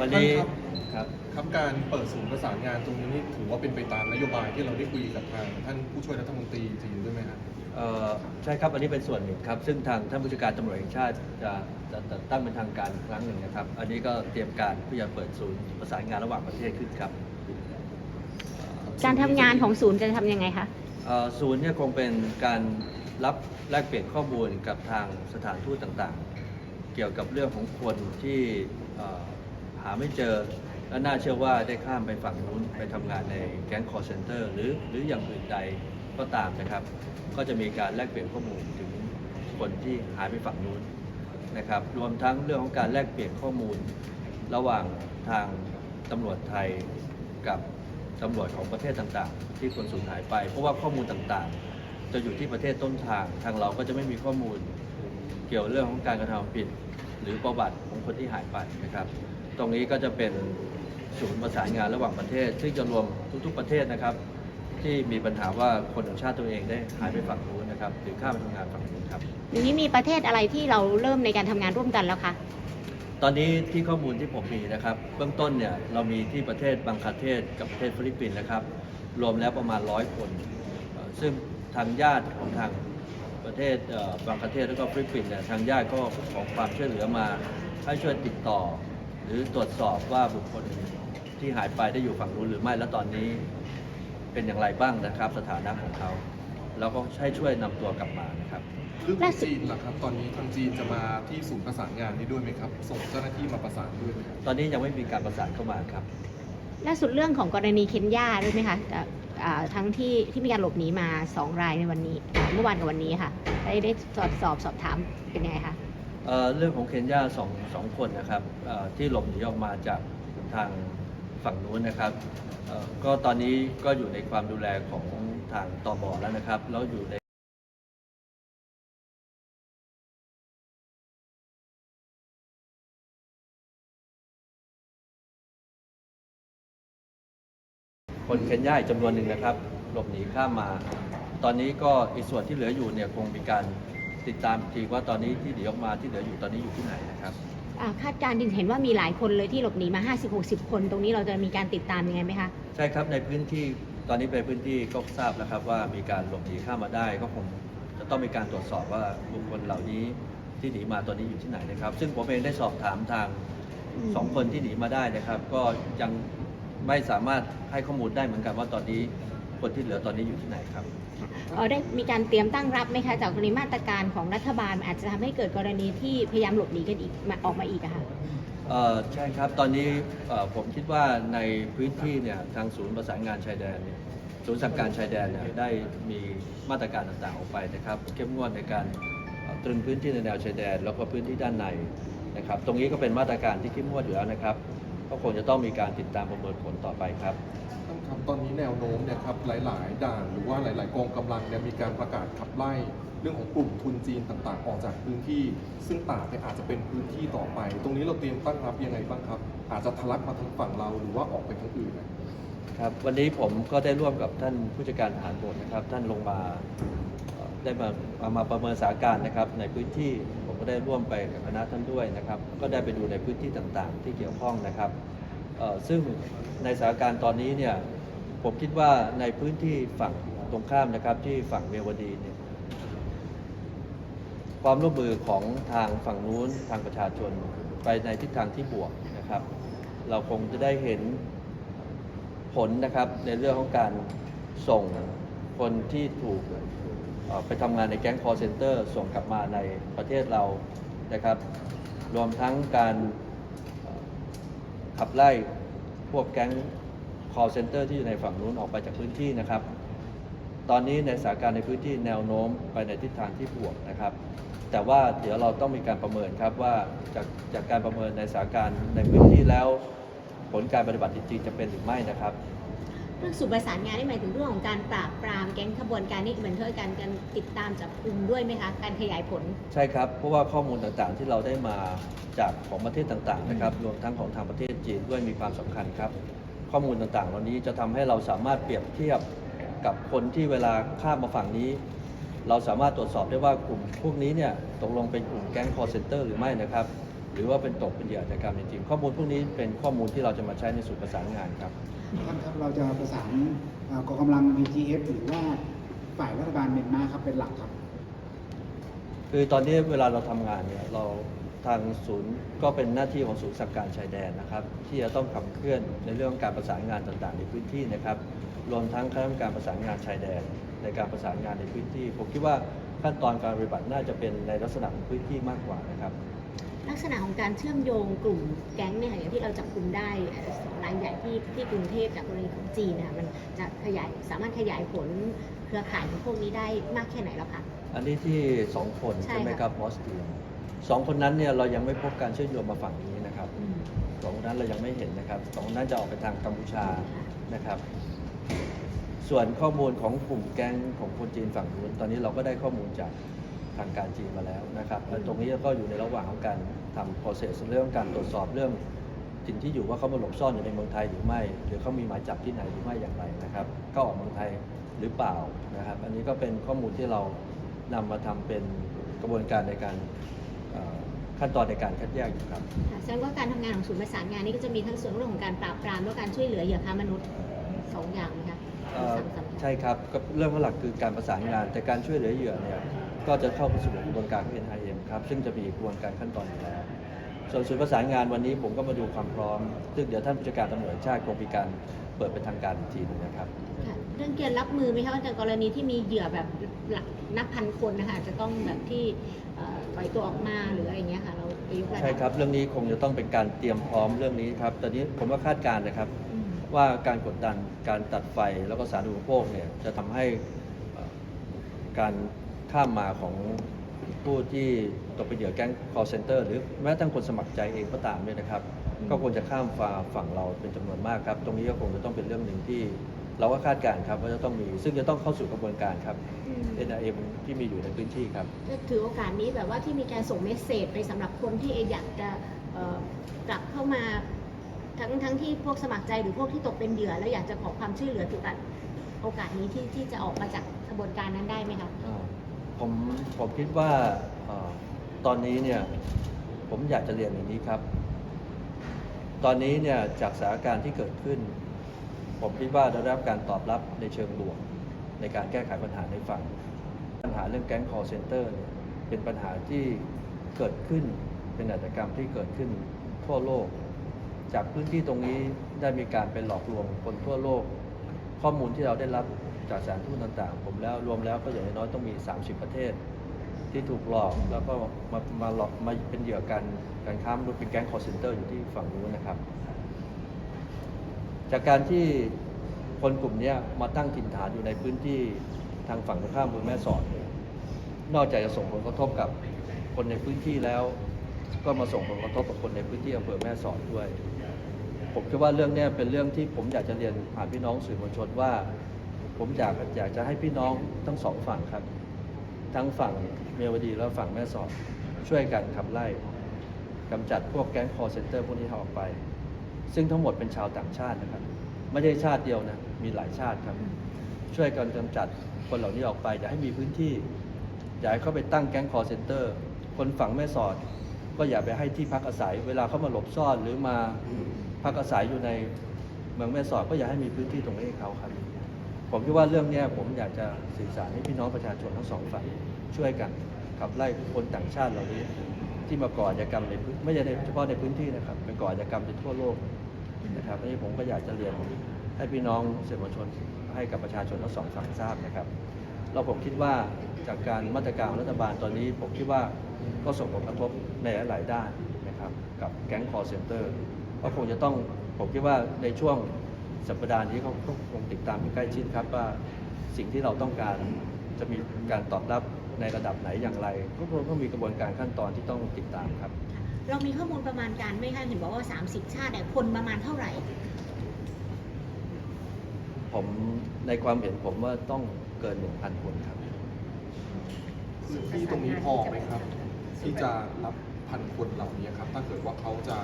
วันนี้ท่านครับ ครับครับการเปิดศูนย์ประสานงานตรงนี้นี่ถือว่าเป็นไปตามนโยบายที่เราได้คุยกับทางท่านผู้ช่วยรัฐมนตรีจีนด้วยไหมครับ เอ่อใช่ครับอันนี้เป็นส่วนหนึ่งครับ ซึ่งทางท่านผู้จัดการตำรวจแห่งชาติจะจะจะตั้งเป็นทางการอีกครั้งหนึ่งนะครับ อันนี้ก็เตรียมการเพื่อจะเปิดศูนย์ประสานงานระหว่างประเทศขึ้นครับ การทำงานของศูนย์จะทำยังไงคะ เอ่อศูนย์เนี่ยคงเป็นการรับแลกเปลี่ยนข้อมูลกับทางสถานทูตต่างๆ เกี่ยวกับเรื่องของคนที่เอ่อหาไม่เจอและน่าเชื่อว่าได้ข้ามไปฝั่งนู้นไปทำงานในแก๊งคอร์เซนเตอร์หรือหรืออย่างอื่นใดก็ตามนะครับ ก็จะมีการแลกเปลี่ยนข้อมูลถึงคนที่หายไปฝั่งนู้นนะครับ รวมทั้งเรื่องของการแลกเปลี่ยนข้อมูล ระหว่างทางตำรวจไทยกับตำรวจของประเทศต่างๆ ที่คนสูญหายไป เพราะว่าข้อมูลต่างๆ จะอยู่ที่ประเทศต้นทาง ทางเราก็จะไม่มีข้อมูลเกี่ยวเรื่องของการกระทำผิด หรือประวัติของคนที่หายไปนะครับ ตรงนี้ก็จะเป็นศูนย์ประสานงานระหว่างประเทศ ซึ่งจะรวมทุกๆประเทศนะครับ ที่มีปัญหาว่าคนของชาติตัวเองได้หายไปฝั่งนู้นนะครับหรือข้ามไปทำงานฝั่งนู้นครับ อย่างนี้มีประเทศอะไรที่เราเริ่มในการทำงานร่วมกันแล้วคะ ตอนนี้ที่ข้อมูลที่ผมมีนะครับ เบื้องต้นเนี่ยเรามีที่ประเทศบังคลาเทศกับประเทศฟิลิปปินส์นะครับ รวมแล้วประมาณร้อยคนเอ่อซึ่งทางญาติของทางประเทศเอ่อบังคลาเทศแล้วก็ฟิลิปปินส์เนี่ยทางญาติก็ขอความช่วยเหลือมาให้ช่วยติดต่อ หรือตรวจสอบว่าบุคคลที่หายไปได้อยู่ฝั่งนู้นหรือไม่และตอนนี้เป็นอย่างไรบ้างนะครับ สถานะของเขาแล้วก็ให้ช่วยนำตัวกลับมานะครับ เรื่องขล่าองสุดจีนล่ะครับ ตอนนี้ทางจีนจะมาที่ศูนย์ประสานงานนี้ด้วยไหมครับ ส่งเจ้าหน้าที่มาประสานด้วยไหมครับ ตอนนี้ยังไม่มีการประสานเข้ามาครับ ล่าสุดเรื่องของกรณีเคนยาด้วยไหมคะอ่าอ่าทั้งที่ที่มีการหลบหนีมาสองรายในวันนี้อ่าเมื่อวานกับวันนี้ค่ะ ได้ได้สอบสอบสอบถามเป็นยังไงคะ เรื่องของเคนยาสองสองคนนะครับที่หลบหนีออกมาจากทางฝั่งนู้นนะครับก็ตอนนี้ก็อยู่ในความดูแลของทางตบแล้วนะครับแล้วอยู่ในคนเคนยาอีกจำนวนหนึ่งนะครับ หลบหนีข้ามมา ตอนนี้ก็อีกส่วนที่เหลืออยู่เนี่ยคงมีการ ติดตามอีกทีว่าตอนนี้ที่หนีออกมาที่เหลืออยู่ตอนนี้อยู่ที่ไหนนะครับอ่าคาดการณ์เห็นว่ามีหลายคนเลยที่หลบหนีมา 50-60 คน ตรงนี้เราจะมีการติดตามยังไงไหมคะ ใช่ครับในพื้นที่ตอนนี้เป็นพื้นที่ก็ทราบแล้วครับว่ามีการหลบหนีข้ามมาได้ก็คงจะต้องมีการตรวจสอบว่าบุคคลเหล่านี้ที่หนีมาตอนนี้อยู่ที่ไหนนะครับ ซึ่งผมเองได้สอบถามทางอืม สองคนที่หนีมาได้นะครับ ก็ยังไม่สามารถให้ข้อมูลได้เหมือนกันว่าตอนนี้ คนที่เหลือตอนนี้อยู่ที่ไหนครับ เอ่อได้มีการเตรียมตั้งรับไหมคะ จากกรณีมาตรการของรัฐบาลอาจจะทำให้เกิดกรณีที่พยายามหลบหนีกันอีกมาออกมาอีกอะค่ะ เอ่อใช่ครับ ตอนนี้เอ่อผมคิดว่าในพื้นที่เนี่ยทางศูนย์ประสานงานชายแดนเนี่ยศูนย์สั่งการชายแดนเนี่ยได้มีมาตรการต่างๆออกไปนะครับเข้มงวดในการเอ่อตรึงพื้นที่ในแนวชายแดน แล้วก็พื้นที่ด้านในนะครับตรงนี้ก็เป็นมาตรการที่เข้มงวดอยู่แล้วนะครับ ก็คงจะต้องมีการติดตามประเมินผลต่อไปครับท่าน ครับตอนนี้แนวโน้มเนี่ยครับหลาย ๆ ด่านหรือว่าหลาย ๆ กองกำลังเนี่ยมีการประกาศขับไล่เรื่องของกลุ่มทุนจีนต่างๆ ออกจากพื้นที่ ซึ่งตากเนี่ยอาจจะเป็นพื้นที่ต่อไป ตรงนี้เราเตรียมตั้งรับยังไงบ้างครับ อาจจะทะลักมาทางฝั่งเราหรือว่าออกไปทางอื่นครับวันนี้ผมก็ได้ร่วมกับท่านผู้จัดการทหารบกนะครับ ท่านลงมาได้มามามาประเมินสถานการณ์นะครับ ในพื้นที่ผมก็ได้ร่วมไปกับคณะท่านด้วยนะครับ ก็ได้ไปดูในพื้นที่ต่างๆ ที่เกี่ยวข้องนะครับซึ่งในสถานการณ์ตอนนี้เนี่ย ผมคิดว่าในพื้นที่ฝั่งตรงข้ามนะครับที่ฝั่งเมียวดีเนี่ยความร่วมมือของทางฝั่งนู้นทางประชาชนไปในทิศทางที่บวกนะครับ เราคงจะได้เห็นผลนะครับในเรื่องของการส่งคนที่ถูกไปทำงานในแก๊ง call center ส่งกลับมาในประเทศเรานะครับ รวมทั้งการขับไล่พวกแก๊ง call center ที่อยู่ในฝั่งนู้นออกไปจากพื้นที่นะครับ ตอนนี้ในสถานการณ์ในพื้นที่แนวโน้มไปในทิศทางที่บวกนะครับ แต่ว่าเดี๋ยวเราต้องมีการประเมินครับว่าจากจากการประเมินในสถานการณ์ในพื้นที่แล้ว ผลการปฏิบัติจริงๆจะเป็นหรือไม่นะครับเรื่องสูตรประสานงานนี่หมายถึงเรื่องของการปราบปรามแก๊งขบวนการนี่เหมือนเท่ากันการติดตามจับกลุ่มด้วยไหมคะการขยายผล ใช่ครับเพราะว่าข้อมูลต่างๆที่เราได้มาจากของประเทศต่างๆนะครับรวมทั้งของทางประเทศจีนด้วยมีความสำคัญครับ ข้อมูลต่างๆ เหล่านี้จะทำให้เราสามารถเปรียบเทียบกับคนที่เวลาข้ามมาฝั่งนี้ เราสามารถตรวจสอบได้ว่ากลุ่มพวกนี้เนี่ยตกลงเป็นกลุ่มแก๊ง call center หรือไม่นะครับ หรือว่าเป็นตกเป็นเหยื่ออาชญากรรมจริงๆข้อมูลพวกนี้เป็นข้อมูลที่เราจะมาใช้ในศูนย์ประสานงานครับท่านครับเราจะประสานเอ่อกองกำลัง BGF หรือว่าฝ่ายรัฐบาลเมียนมาครับเป็นหลักครับ คือตอนนี้เวลาเราทำงานเนี่ยเรา ทางศูนย์ก็เป็นหน้าที่ของศูนย์สังการชายแดนนะครับ ที่จะต้องขับเคลื่อนในเรื่องของการประสานงานต่างๆ ในพื้นที่นะครับรวมทั้งคณะกรรมการประสานงานชายแดน ในการประสานงานในพื้นที่ ผมคิดว่าขั้นตอนการปฏิบัติน่าจะเป็นในลักษณะของพื้นที่มากกว่านะครับ ลักษณะของการเชื่อมโยงกลุ่มแก๊งเนี่ยค่ะอย่างที่เราจับกลุ่มได้เอ่อสองรายใหญ่ที่ที่กรุงเทพจากกรณีของจีนนะคะมันจะขยายสามารถขยายผลเครือข่ายของพวกนี้ได้มากแค่ไหนแล้วคะอันนี้ที่สองคนใช่ใช่ไหมค่ะครับบอสเตีย สองคนนั้นเนี่ยเรายังไม่พบการเชื่อมโยงมาฝั่งนี้นะครับอืมสองคนนั้นเรายังไม่เห็นนะครับสองคนนั้นจะออกไปทางกัมพูชานะครับ ส่วนข้อมูลของกลุ่มแก๊งของคนจีนฝั่งนู้นตอนนี้เราก็ได้ข้อมูลจากทางการจีนมาแล้วนะครับและตรงนี้ก็อยู่ในระหว่างของการทำ process เรื่องการตรวจสอบเรื่องถิ่นที่อยู่ว่าเขามาหลบซ่อนอยู่ในเมืองไทยหรือไม่ หรือเขามีหมายจับที่ไหนหรือไม่อย่างไรนะครับก็ออกเมืองไทยหรือเปล่านะครับ อันนี้ก็เป็นข้อมูลที่เรานำมาทำเป็นกระบวนการในการเอ่อ ขั้นตอนในการคัดแยกอยู่ครับค่ะแสดงว่าการทำงานของศูนย์ประสานงานนี่ก็จะมีทั้งส่วนเรื่องของการปราบปรามและการช่วยเหลือเหยื่อค้ามนุษย์สองอย่างไหมคะเอ่อสามสามอย่างใช่ครับก็เรื่องหลักคือการประสานงาน แต่การช่วยเหลือเหยื่อเนี่ยก็จะเข้าไปสู่กระบวนการของ NIM ครับซึ่งจะมีกระบวนการขั้นตอนอยู่แล้วส่วนศูนย์ประสานงานวันนี้ผมก็มาดูความพร้อม ซึ่งเดี๋ยวท่านผู้จัดการตำรวจแห่งชาติคงมีการเปิดเป็นทางการอีกทีหนึงนะครับ ค่ะเรื่องเกณฑ์รับมือไหมคะในกรณีที่มีเหยื่อแบบหลักนับพันคนนะคะจะต้องแบบที่เอ่อ ปล่อยตัวออกมาหรืออะไรอย่างเงี้ยค่ะ เราประยุกต์อะไใช่ครับ เรื่องนี้คงจะต้องเป็นการเตรียมพร้อมเรื่องนี้ครับ ตอนนี้ผมก็คาดการณ์นะครับ อืมว่าการกดดันการตัดไฟแล้วก็สารอุปโภคเนี่ยจะทำให้เอ่อการข้ามมาของผู้ที่ตกเป็นเหยื่อแก๊ง call center หรือแม้แต่คนสมัครใจเองก็ตามเนี่ยนะครับ ก็ควรจะข้ามฟ้าฝั่งเราเป็นจำนวนมากครับ ตรงนี้ก็คงจะต้องเป็นเรื่องหนึ่งที่ เราก็คาดการณ์ครับว่าจะต้องมี ซึ่งจะต้องเข้าสู่กระบวนการครับ อืม NIM ที่มีอยู่ในพื้นที่ครับ ก็ถือโอกาสนี้แบบว่าที่มีการส่งเมสเซจไปสำหรับคนที่อยากจะเอ่อกลับเข้ามาทั้งทั้งที่พวกสมัครใจหรือพวกที่ตกเป็นเหยื่อ แล้วอยากจะขอความช่วยเหลือถือโโอกาสนี้ที่ที่จะออกมาจากกระบวนการนั้นได้ไหมคะ อ่าผมผมคิดว่าเอ่อตอนนี้เนี่ยผมอยากจะเรียนอย่างนี้ครับ ตอนนี้เนี่ยจากสถานการณ์ที่เกิดขึ้น ผมคิดว่าได้รับการตอบรับในเชิงบวกในการแก้ไขปัญหาในฝั่ง ปัญหาเรื่องแก๊ง call center เนี่ยเป็นปัญหาที่เกิดขึ้นเป็นอาชญากรรมที่เกิดขึ้นทั่วโลก จากพื้นที่ตรงนี้ได้มีการเป็นหลอกลวงคนทั่วโลก ข้อมูลที่เราได้รับจากสารทูตต่างๆ ผมแล้วรวมแล้วก็อย่างน้อยๆต้องมี 30 ประเทศ ที่ถูกหลอกแล้วก็มามาหลอกมาเป็นเหยื่อกันการค้ามนุษย์เป็นแก๊งคอร์เซนเตอร์อยู่ที่ฝั่งนู้นนะครับ จากการที่คนกลุ่มนี้มาตั้งถิ่นฐานอยู่ในพื้นที่ทางฝั่งตรงข้ามเมืองแม่สอดนี่นอกจากจะส่งผลกระทบกับคนในพื้นที่แล้ว ก็มาส่งผลกระทบกับคนในพื้นที่อำเภอแม่สอดด้วย ผมคิดว่าเรื่องนี้เป็นเรื่องที่ผมอยากจะเรียนผ่านพี่น้องสื่อมวลชนว่า ผมอยากอยากจะให้พี่น้องทั้งสองฝั่งครับ ทั้งฝั่งเมียวดีและฝั่งแม่สอด ช่วยกันขับไล่กำจัดพวกแก๊งคอร์เซนเตอร์พวกนี้ออกไป ซึ่งทั้งหมดเป็นชาวต่างชาตินะครับ ไม่ใช่ชาติเดียวนะ มีหลายชาติครับ ช่วยกันกำจัดคนเหล่านี้ออกไปอย่าให้มีพื้นที่ อย่าให้เข้าไปตั้งแก๊งคอร์เซนเตอร์ คนฝั่งแม่สอด ก็อย่าไปให้ที่พักอาศัย เวลาเขามาหลบซ่อนหรือมาพักอาศัยอยู่ในเมืองแม่สอดก็อย่าให้มีพื้นที่ตรงนี้ให้เขาครับ ผมคิดว่าเรื่องเนี้ยผมอยากจะสื่อสารให้พี่น้องประชาชนทั้งสองฝ่ายช่วยกันขับไล่คนต่างชาติเหล่านี้ ที่มาก่ออาชญากรรมในไม่ใช่เฉพาะในพื้นที่นะครับเป็นก่ออาชญากรรมในทั่วโลกนะครับอันนี้ผมก็อยากจะเรียนให้พี่น้องสื่อมวลชนให้กับประชาชนทั้งสองฝั่งทราบนะครับเราผมคิดว่าจากการมาตรการรัฐบาลตอนนี้ผมคิดว่าก็ส่งผลกระทบในหลายด้านนะครับกับแก๊งคอร์เซนเตอร์ก็คงจะต้องผมคิดว่าในช่วงสัปดาห์นี้เขาคงติดตามอย่างใกล้ชิดครับว่าสิ่งที่เราต้องการจะมีการตอบรับ ในระดับไหนอย่างไรก็คงต้องมีกระบวนการขั้นตอนที่ต้องติดตามครับ เรามีข้อมูลประมาณการไหม่คะเห็นบอกว่า 30 ชาติเนี่ยคนประมาณเท่าไหร่ ผมในความเห็นผมว่าต้องเกิน 1,000 คนครับ พื้นที่ตรงนี้พอไหมครับ ที่จะรับ พันคนเหล่านี้ครับ ถ้าเกิดว่าเขาจะ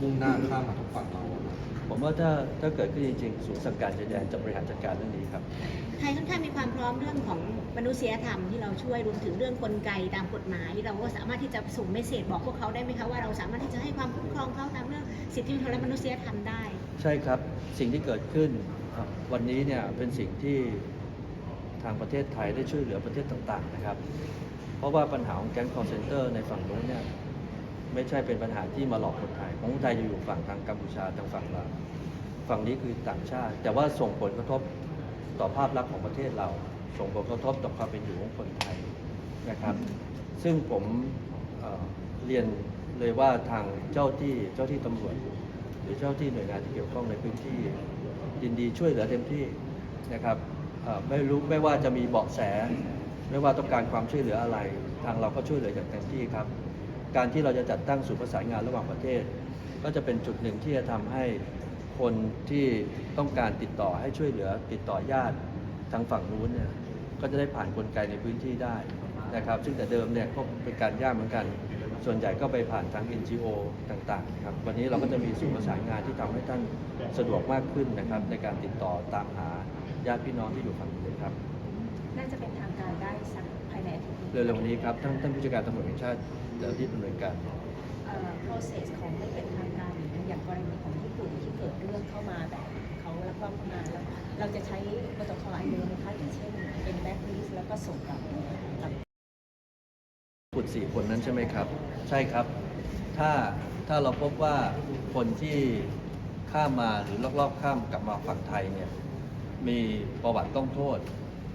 มุ่งหน้าข้ามมาทางฝั่งเราอะครับผมว่าถ้าถ้าเกิดขึ้นจริงๆศูนย์สั่งการชายแดนจะบริหารจัดการเรื่องนี้ครับ ไทยค่อนข้างมีความพร้อมเรื่องของมนุษยธรรมที่เราช่วยรวมถึงเรื่องกลไกตามกฎหมาย เราก็สามารถที่จะส่งเมสเซจบอกพวกเขาได้ไหมคะว่าเราสามารถที่จะให้ความคุ้มครองเขาตามเรื่องสิทธิและมนุษยธรรมได้ ใช่ครับสิ่งที่เกิดขึ้นอะวันนี้เนี่ยเป็นสิ่งที่ทางประเทศไทยได้ช่วยเหลือประเทศต่างๆนะครับ เพราะว่าปัญหาของแก๊งคอร์เซนเตอร์ในฝั่งโน้นเนี่ย ไม่ใช่เป็นปัญหาที่มาหลอกคนไทยของคนไทยอยู่ฝั่งทางกัมพูชาทางฝั่งลาวฝั่งนี้คือต่างชาติ แต่ว่าส่งผลกระทบต่อภาพลักษณ์ของประเทศเรา ส่งผลกระทบต่อความเป็นอยู่ของคนไทยนะครับ ซึ่งผมเเรียนเลยว่าทางเจ้าที่เจ้าที่ตำรวจ หรือเจ้าที่หน่วยงานที่เกี่ยวข้องในพื้นที่ยินดีช่วยเหลือเต็มที่นะครับไม่รู้ไม่ว่าจะมีเบาะแส ไม่ว่าต้องการความช่วยเหลืออะไร ทางเราก็ช่วยเหลืออย่างเต็มที่ครับ การที่เราจะจัดตั้งศูนย์ประสานงานระหว่างประเทศ ก็จะเป็นจุดหนึ่งที่จะทำให้คนที่ต้องการติดต่อให้ช่วยเหลือติดต่อญาติทางฝั่งนู้นเนี่ยก็จะได้ผ่านกลไกในพื้นที่ได้นะครับ ซึ่งแต่เดิมเนี่ยก็เป็นการยากเหมือนกัน ส่วนใหญ่ก็ไปผ่านทาง NGO ต่างๆครับวันนี้เราก็จะมีศูนย์ประสานงานที่ทำให้ท่านสะดวกมากขึ้นนะครับ ในการติดต่อตามหาญาติพี่น้องที่อยู่ฝั่งนู้นครับน่าจะเป็นทางการได้สักภายในอาทิตย์นี้เร็วๆนี้ครับท่านท่านผู้จัดการตำรวจแห่งชาติ จะรีบดำเนินการ เอ่อ process ของไม่เป็นทางการอย่างนี้อย่างกรณีของญี่ปุ่นที่เกิดเรื่องเข้ามาแบบเขาลักลอบเข้ามาแล้วเราจะใช้โปรโตคอลอันเดิมไหมคะอย่างเช่นเป็นแบ็คลิสแล้วก็ส่งกลับกับบุตรสี่คนนั้นใช่ไหมครับ ใช่ครับ ถ้าถ้าเราพบว่าคนที่ข้ามมาหรือลักลอบข้ามกลับมาฝั่งไทยเนี่ยมีประวัติต้องโทษ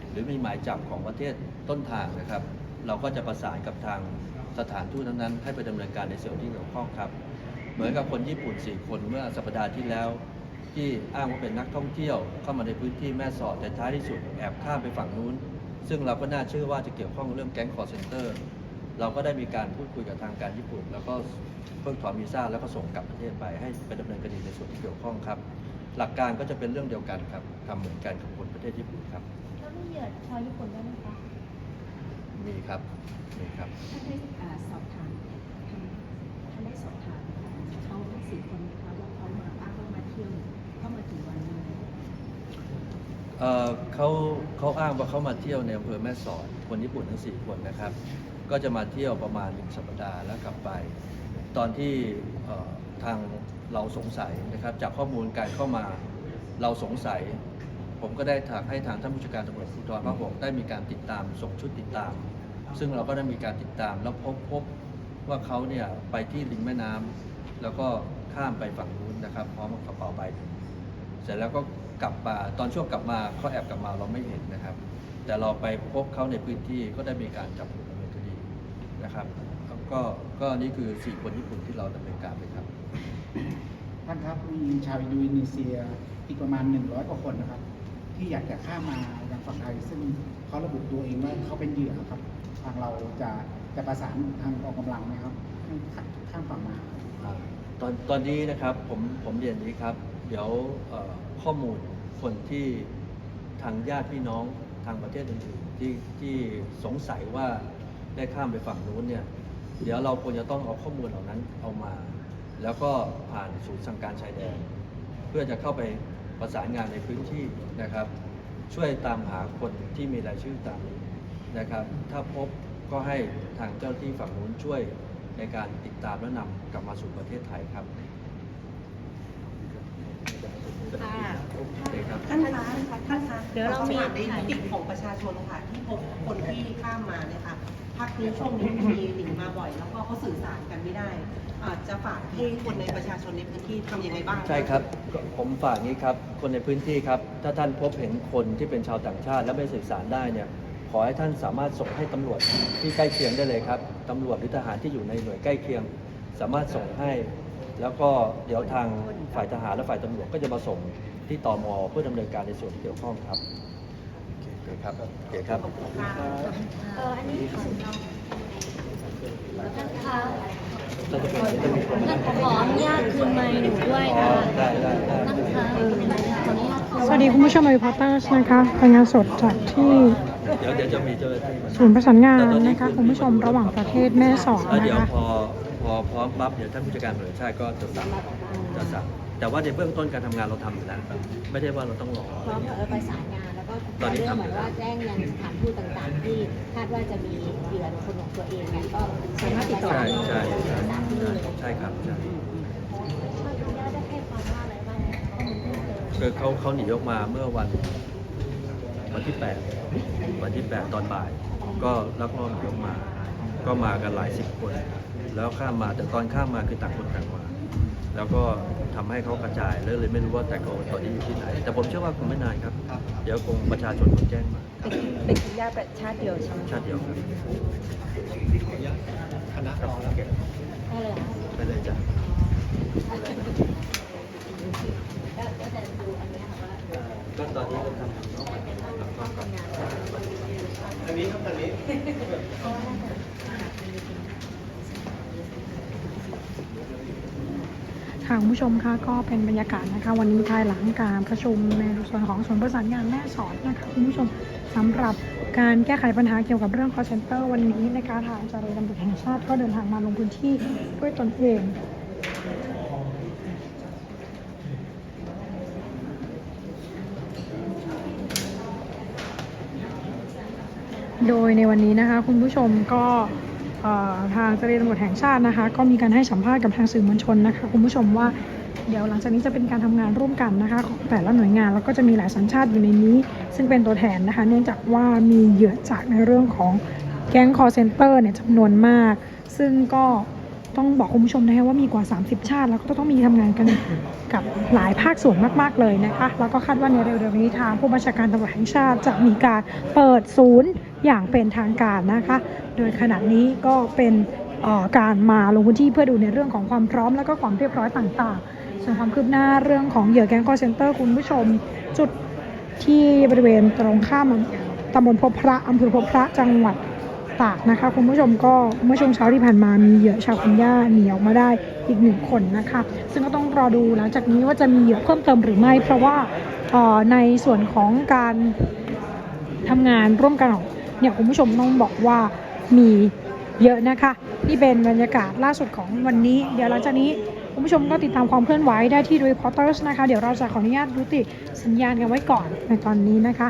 หรือมีหมายจับของประเทศต้นทางนะครับ เราก็จะประสานกับทาง สถานทูตนั้นๆให้ไปดำเนินการในส่วนที่เกี่ยวข้องครับ เหมือนกับคนญี่ปุ่น 4 คนเมื่อสัปดาห์ที่แล้ว ที่อ้างว่าเป็นนักท่องเที่ยวเข้ามาในพื้นที่แม่สอดแต่ท้ายที่สุดแอบข้ามไปฝั่งนู้น ซึ่งเราก็น่าเชื่อว่าจะเกี่ยวข้องเรื่องแก๊งคอร์เซนเตอร์เราก็ได้มีการพูดคุยกับทางการญี่ปุ่น แล้วก็เพิ่งถอนวีซ่าแล้วก็ส่งกลับประเทศไปให้ไปดำเนินคดีในส่วนที่เกี่ยวข้องครับ หลักการก็จะเป็นเรื่องเดียวกันครับทำเหมือนกันกับคนประเทศญี่ปุ่นครับแล้วมีเหยื่อชาวญี่ปุ่นด้วยไหมคะ มีครับมีครับท่านได้อ่าสอบถามท่านได้สอบถามเขาทั้งสี่คนไหมคะว่าเขามาอ้างว่ามาเที่ยวเข้ามาถึงวันนี้เอ่อเขาเขาอ้างว่าเขามาเที่ยวในอำเภอแม่สอดคนญี่ปุ่นทั้ง4คนนะครับ ก็จะมาเที่ยวประมาณหนึ่งสัปดาห์แล้วกลับไป ตอนที่เอ่อทางเราสงสัยนะครับจากข้อมูลการเข้ามาเราสงสัย ผมก็ได้ถากให้ทางท่านผู้จัดการตำรวจภูธรภาคหกได้มีการติดตามส่งชุดติดตาม ซึ่งเราก็ได้มีการติดตามแล้วพบพบว่าเขาเนี่ยไปที่ริมแม่น้ำแล้วก็ข้ามไปฝั่งนู้นนะครับพร้อมกับกระเป๋าใบเสร็จแล้วก็กลับมาตอนช่วงกลับมาเขาแอบกลับมาเราไม่เห็นนะครับ แต่เราไปพบเขาในพื้นที่ก็ได้มีการจับกลุ่มดำเนินคดีนะครับก็ก็นี่คือ 4 คนญี่ปุ่นที่เราดำเนินการไปครับท่านครับมีชาวอินโดนีเซียอีกประมาณ 100กว่าคนนะครับ ที่อยากจะข้ามมายังฝั่งไทยซึ่งเขาระบุตัวเองว่าเขาเป็นเหยื่อครับ ทางเราจะจะประสานทางกองกำลังนะครับข้ามฝั่งมาตอนตอนนี้นะครับผมผมเรียนนี้ครับ เดี๋ยวข้อมูลคนที่ทางญาติพี่น้องทางประเทศอื่นๆที่ที่สงสัยว่าได้ข้ามไปฝั่งนู้นเนี่ยเดี๋ยวเราควรจะต้องเอาข้อมูลเหล่านั้นเอามา แล้วก็ผ่านศูนย์สั่งการชายแดน เพื่อจะเข้าไปประสานงานในพื้นที่นะครับ ช่วยตามหาคนที่มีรายชื่อตามนี้ นะครับ ถ้าพบก็ให้ทางเจ้าที่ฝั่งนู้นช่วยในการติดตามและนำกลับมาสู่ประเทศไทยครับค่ะโอเคครับท่านคะท่านคะเดี๋ยวเรามีในมิติของประชาชนค่ะที่พบคนที่ข้ามมาเนี่ยค่ะพักนี้ช่วงนี้มีหนีมาบ่อย แล้วก็เขาสื่อสารกันไม่ได้ อาจจะฝากให้คนในประชาชนในพื้นที่ทำยังไงบ้างใช่ครับก็ผมฝากนี้ครับคนในพื้นที่ครับ ถ้าท่านพบเห็นคนที่เป็นชาวต่างชาติ และไม่สื่อสารได้เนี่ย ขอให้ท่านสามารถส่งให้ตำรวจที่ใกล้เคียงได้เลยครับตำรวจหรือทหารที่อยู่ในหน่วยใกล้เคียง สามารถส่งให้ แล้วก็เดี๋ยวทางฝ่ายทหารและฝ่ายตำรวจก็จะมาส่งที่ตมเพื่อดำเนินการในส่วนที่เกี่ยวข้องครับโอเคครับโอเคครับเอออันนี้ของเราท่านคะเราจะเป็นจะมีคนท่านขออนุญาตคืนไมค์หนูด้วยค่ะได้ได้ได้ท่านคะขออนุญาตคืนสวัสดีคุณผู้ชมรีพอร์เตอร์นะคะรายงานสดจากที่ เดี๋ยวเดี๋ยวจะมีเจ้าหน้าที่มาศูนย์ประสานงานนะคะคุณผู้ชมระหว่างประเทศแม่สอดแล้วนะเดี๋ยวคะพอพออพร้อมปั๊บเดี๋ยวท่านผู้จัดการตำรวจแห่งชาติก็จะสั่งจะสั่งแต่ว่าในเบื้องต้นการทำงานเราทำอยู่แล้วครับไม่ได้ว่าเราต้องรอ พร้อมกับประสานงานแล้วก็ตอนนี้เรื่องทำเหมือนว่าแจ้งยังสถานทูตต่างๆ ที่คาดว่าจะมีเหยื่อคนของตัวเองเนี่ยก็สามารถติดต่อใช่ได้ใช่ใช่ตามที่เลยใช่ครับใช่ได้ให้ความว่าอะไรบ้างข้อมูลเพิ่มเติมคือเขาเขาหนีออกมาเมื่อวัน วันที่แปดวันที่แปดตอนบ่าย ก็ลักลอบหนีออกมา ก็มากันหลายสิบคน แล้วข้ามมาแต่ตอนข้ามมาคือต่างคนต่างมา แล้วก็ทำให้เขากระจายแล้วเลยไม่รู้ว่าแต่เขาตอนนี้อยู่ที่ไหน แต่ผมเชื่อว่าคงไม่นานครับ เดี๋ยวคงประชาชนคงแจ้งมาเป็นเป็นคุณย่าประชาติเดียวใช่ไหมชาติเดียวครับได้เลยเหรอไปเลยจ้ะก็ก็จะดูอันเนี้ ยค่ะว่าก็ตอนนี้เราทำน้องใหม่แล้วก็กลับมาค่ะคุณผู้ชมคะก็เป็นบรรยากาศนะคะ วันนี้ภายหลังการประชุมในส่วนของส่วนประสานงานแม่สอดนะคะคุณผู้ชมสำหรับการแก้ไขปัญหาเกี่ยวกับเรื่อง call center วันนี้นะคะทางเจริญตำรวจแห่งชาติก็เดินทางมาลงพื้นที่ด้วยตนเอง โดยในวันนี้นะคะคุณผู้ชมก็ทางเจรตำรวจแห่งชาตินะคะ ก็มีการให้สัมภาษณ์กับทางสื่อมวลชนนะคะคุณผู้ชมว่าเดี๋ยวหลังจากนี้จะเป็นการทำงานร่วมกันนะคะของแต่ละหน่วยงานแล้วก็จะมีหลายสัญชาติอยู่ในนี้ ซึ่งเป็นตัวแทนนะคะ เนื่องจากว่ามีเหยื่อจากในเรื่องของแก๊ง call center เนี่ยจำนวนมาก ซึ่งก็ ต้องบอกคุณผู้ชมนะคะว่ามีกว่า 30 ชาติ แล้วก็ต้องมีทำงานกันกับหลายภาคส่วนมากๆเลยนะคะ แล้วก็คาดว่าในเร็วๆนี้ทางผู้บัญชาการตำรวจแห่งชาติจะมีการเปิดศูนย์อย่างเป็นทางการนะคะ โดยขณะนี้ก็เป็นการมาลงพื้นที่เพื่อดูในเรื่องของความพร้อมแล้วก็ความเรียบร้อยต่างๆ ส่วนความคืบหน้าเรื่องของเหยื่อแก๊ง call center คุณผู้ชม จุดที่บริเวณตรงข้ามตำบลพบพระอำเภอพบพระจังหวัด ตากนะคะคุณผู้ชมก็เมื่อช่วงเช้าที่ผ่านมามีเหยื่อชาวเคนย่าหนีออกมาได้อีกหนึ่งคนนะคะ ซึ่งก็ต้องรอดูหลังจากนี้ว่าจะมีเหยื่อเพิ่มเติมหรือไม่ เพราะว่าในส่วนของการทำงานร่วมกันของเนี่ยคุณผู้ชมต้องบอกว่ามีเยอะนะคะนี่เป็นบรรยากาศล่าสุดของวันนี้ เดี๋ยวหลังจากนี้คุณผู้ชมก็ติดตามความเคลื่อนไหวได้ที่ Reporters นะคะ เดี๋ยวเราจะขออนุญาตยุติสัญญาณกันไว้ก่อนในตอนนี้นะคะ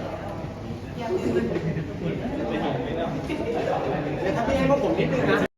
พี่ให้พวกผมนิดนึงนะ